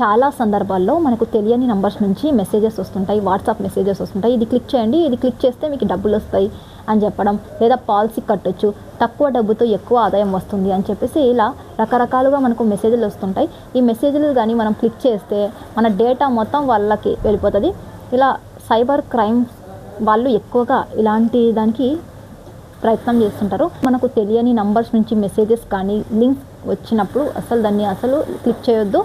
చాలా సందర్భాల్లో మనకు తెలియని నంబర్స్ నుంచి మెసేజెస్ వస్తుంటాయి వాట్సాప్ మెసేజెస్ వస్తుంటాయి. ఇది క్లిక్ చేయండి ఇది క్లిక్ చేస్తే మీకు డబ్బులు వస్తాయి అని చెప్పడం లేదా పాలసీ కట్టొచ్చు తక్కువ డబ్బుతో ఎక్కువ ఆదాయం వస్తుంది అని చెప్పేసి ఇలా రకరకాలుగా మనకు మెసేజ్లు వస్తుంటాయి. ఈ మెసేజ్లు కానీ మనం క్లిక్ చేస్తే మన డేటా మొత్తం వాళ్ళకి వెళ్ళిపోతుంది. ఇలా సైబర్ క్రైమ్ వాళ్ళు ఎక్కువగా ఇలాంటి దానికి ప్రయత్నం చేస్తుంటారు. మనకు తెలియని నంబర్స్ నుంచి మెసేజెస్ కానీ లింక్స్ వచ్చినప్పుడు అసలు దాన్ని అసలు క్లిక్ చేయొద్దు.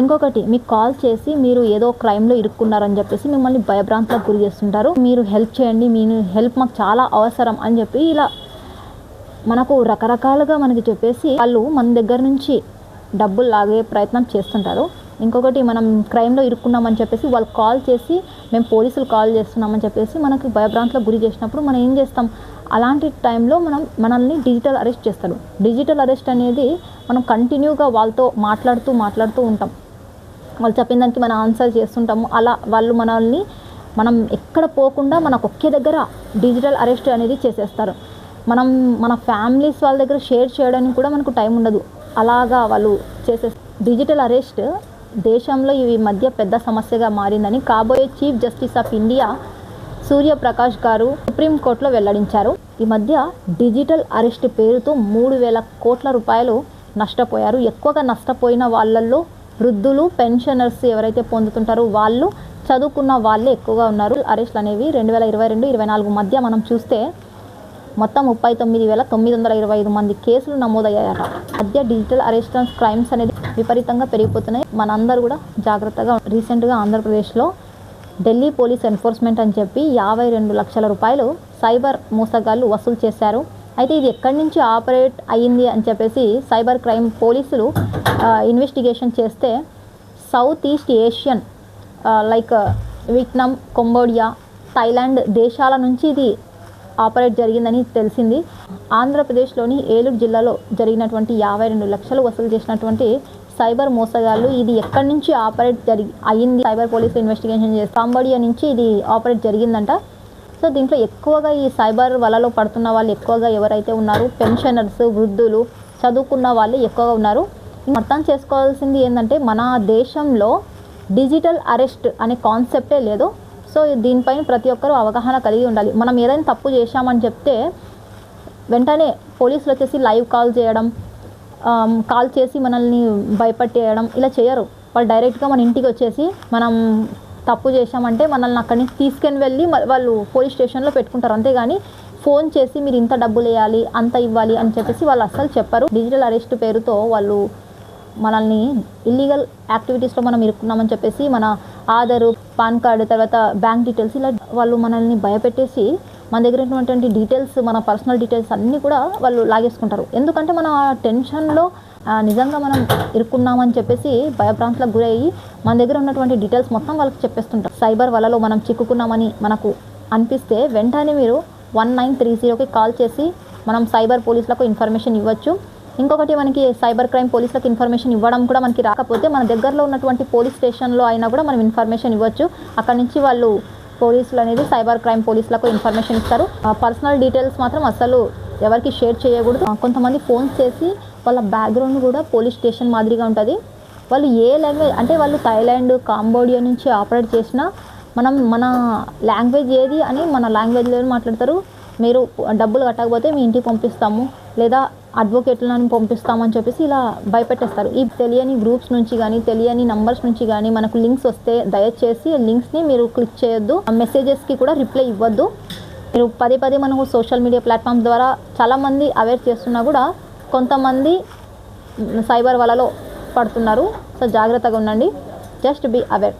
ఇంకొకటి మీకు కాల్ చేసి మీరు ఏదో క్రైమ్లో ఇరుక్కున్నారని చెప్పేసి మిమ్మల్ని భయభ్రాంతులకు గురి చేస్తుంటారు. మీరు హెల్ప్ చేయండి మీ హెల్ప్ మాకు చాలా అవసరం అని చెప్పి ఇలా మనకు రకరకాలుగా మనకి చెప్పేసి వాళ్ళు మన దగ్గర నుంచి డబ్బులు లాగే ప్రయత్నం చేస్తుంటారు. ఇంకొకటి మనం క్రైమ్లో ఇరుక్కున్నామని చెప్పేసి వాళ్ళు కాల్ చేసి మేము పోలీసులు కాల్ చేస్తున్నామని చెప్పేసి మనకి భయభ్రాంతులకు గురి చేసినప్పుడు మనం ఏం చేస్తాం? అలాంటి టైంలో మనం మనల్ని డిజిటల్ అరెస్ట్ చేస్తారు. డిజిటల్ అరెస్ట్ అనేది మనం కంటిన్యూగా వాళ్ళతో మాట్లాడుతూ మాట్లాడుతూ ఉంటాం. వాళ్ళు చెప్పిన దానికి మనం ఆన్సర్ చేస్తుంటాము. అలా వాళ్ళు మనల్ని మనం ఎక్కడ పోకుండా మనకు ఒకే దగ్గర డిజిటల్ అరెస్ట్ అనేది చేసేస్తారు. మనం మన ఫ్యామిలీస్ వాళ్ళ దగ్గర షేర్ చేయడానికి కూడా మనకు టైం ఉండదు. అలాగా వాళ్ళు చేసే డిజిటల్ అరెస్ట్ దేశంలో ఈ మధ్య పెద్ద సమస్యగా మారిందని కాబోయే chief justice of India Suryaprakash garu సుప్రీంకోర్టులో వెల్లడించారు. ఈ మధ్య డిజిటల్ అరెస్ట్ పేరుతో మూడు వేల కోట్ల రూపాయలు నష్టపోయారు. ఎక్కువగా నష్టపోయిన వాళ్ళల్లో వృద్ధులు పెన్షనర్స్ ఎవరైతే పొందుతుంటారో వాళ్ళు చదువుకున్న వాళ్ళే ఎక్కువగా ఉన్నారు. అరెస్ట్లు అనేవి రెండు వేల ఇరవై రెండు ఇరవై నాలుగు మధ్య మనం చూస్తే మొత్తం ముప్పై తొమ్మిది వేల తొమ్మిది వందల ఇరవై ఐదు మంది కేసులు నమోదయ్యాయట. మధ్య డిజిటల్ అరెస్టెన్స్ క్రైమ్స్ అనేది విపరీతంగా పెరిగిపోతున్నాయి. మనందరూ కూడా జాగ్రత్తగా రీసెంట్గా ఆంధ్రప్రదేశ్లో ఢిల్లీ పోలీస్ ఎన్ఫోర్స్మెంట్ అని చెప్పి యాభై రెండు లక్షల రూపాయలు సైబర్ మోసగాళ్ళు వసూలు చేశారు. అయితే ఇది ఎక్కడి నుంచి ఆపరేట్ అయ్యింది అని చెప్పేసి సైబర్ క్రైమ్ పోలీసులు ఇన్వెస్టిగేషన్ చేస్తే south east Asian like Vietnam Cambodia Thailand దేశాల నుంచి ఇది ఆపరేట్ జరిగిందని తెలిసింది. ఆంధ్రప్రదేశ్లోని ఏలూరు జిల్లాలో జరిగినటువంటి యాభై రెండు లక్షలు వసూలు చేసినటువంటి సైబర్ మోసగాళ్ళు ఇది ఎక్కడి నుంచి ఆపరేట్ జరిగి అయ్యింది? సైబర్ పోలీసులు ఇన్వెస్టిగేషన్ చేసి కాంబోడియా నుంచి ఇది ఆపరేట్ జరిగిందంట. సో దీంట్లో ఎక్కువగా ఈ సైబర్ వలలో పడుతున్న వాళ్ళు ఎక్కువగా ఎవరైతే ఉన్నారు పెన్షనర్స్ వృద్ధులు చదువుకున్న వాళ్ళు ఎక్కువగా ఉన్నారు. అర్థం చేసుకోవాల్సింది ఏంటంటే మన దేశంలో డిజిటల్ అరెస్ట్ అనే కాన్సెప్టే లేదు. సో దీనిపైన ప్రతి ఒక్కరూ అవగాహన కలిగి ఉండాలి. మనం ఏదైనా తప్పు చేశామని చెప్తే వెంటనే పోలీసులు వచ్చేసి లైవ్ కాల్ చేయడం కాల్ చేసి మనల్ని భయపెట్టేయడం ఇలా చేయరు. వాళ్ళు డైరెక్ట్గా మన ఇంటికి వచ్చేసి మనం తప్పు చేశామంటే మనల్ని అక్కడి నుంచి తీసుకొని వెళ్ళి వాళ్ళు పోలీస్ స్టేషన్లో పెట్టుకుంటారు. అంతేగాని ఫోన్ చేసి మీరు ఇంత డబ్బులు వేయాలి అంత ఇవ్వాలి అని చెప్పేసి వాళ్ళు అస్సలు చెప్పరు. డిజిటల్ అరెస్ట్ పేరుతో వాళ్ళు మనల్ని ఇల్లీగల్ యాక్టివిటీస్లో మనం ఇరుక్కున్నామని చెప్పేసి మన ఆధారు పాన్ కార్డు తర్వాత బ్యాంక్ డీటెయిల్స్ ఇలా వాళ్ళు మనల్ని భయపెట్టేసి మన దగ్గర ఉన్నటువంటి డీటెయిల్స్ మన పర్సనల్ డీటెయిల్స్ అన్నీ కూడా వాళ్ళు లాగేసుకుంటారు. ఎందుకంటే మనం ఆ టెన్షన్లో నిజంగా మనం ఇరుక్కున్నామని చెప్పేసి భయభ్రాంతులకు గురయ్యి మన దగ్గర ఉన్నటువంటి డీటెయిల్స్ మొత్తం వాళ్ళకి చెప్పేస్తుంటారు. సైబర్ వలలో మనం చిక్కుకున్నామని మనకు అనిపిస్తే వెంటనే మీరు వన్ నైన్ త్రీ జీరోకి కాల్ చేసి మనం సైబర్ పోలీసులకు ఇన్ఫర్మేషన్ ఇవ్వచ్చు. ఇంకొకటి మనకి సైబర్ క్రైమ్ పోలీసులకు ఇన్ఫర్మేషన్ ఇవ్వడం కూడా మనకి రాకపోతే మన దగ్గరలో ఉన్నటువంటి పోలీస్ స్టేషన్లో అయినా కూడా మనం ఇన్ఫర్మేషన్ ఇవ్వచ్చు. అక్కడ నుంచి వాళ్ళు పోలీసులు అనేది సైబర్ క్రైమ్ పోలీసులకు ఇన్ఫర్మేషన్ ఇస్తారు. పర్సనల్ డీటెయిల్స్ మాత్రం అసలు ఎవరికి షేర్ చేయకూడదు. కొంతమంది ఫోన్స్ చేసి వాళ్ళ బ్యాక్గ్రౌండ్ కూడా పోలీస్ స్టేషన్ మాదిరిగా ఉంటుంది. వాళ్ళు ఏ లాంగ్వేజ్ అంటే వాళ్ళు థైలాండ్ కాంబోడియా నుంచి ఆపరేట్ చేసినా మనం మన లాంగ్వేజ్ ఏది అని మన లాంగ్వేజ్లో మాట్లాడతారు. మీరు డబ్బులు కట్టకపోతే మీ ఇంటికి పంపిస్తాము లేదా అడ్వకేట్లను పంపిస్తామని చెప్పేసి ఇలా భయపెట్టేస్తారు. ఈ తెలియని గ్రూప్స్ నుంచి కానీ తెలియని నంబర్స్ నుంచి కానీ మనకు లింక్స్ వస్తే దయచేసి లింక్స్ని మీరు క్లిక్ చేయొద్దు. ఆ మెసేజెస్కి కూడా రిప్లై ఇవ్వద్దు. మీరు పదే పదే మనకు సోషల్ మీడియా ప్లాట్ఫామ్స్ ద్వారా చాలామంది అవేర్ చేస్తున్నా కూడా కొంతమంది సైబర్ వలలో పడుతున్నారు. సో జాగ్రత్తగా ఉండండి. Just be aware.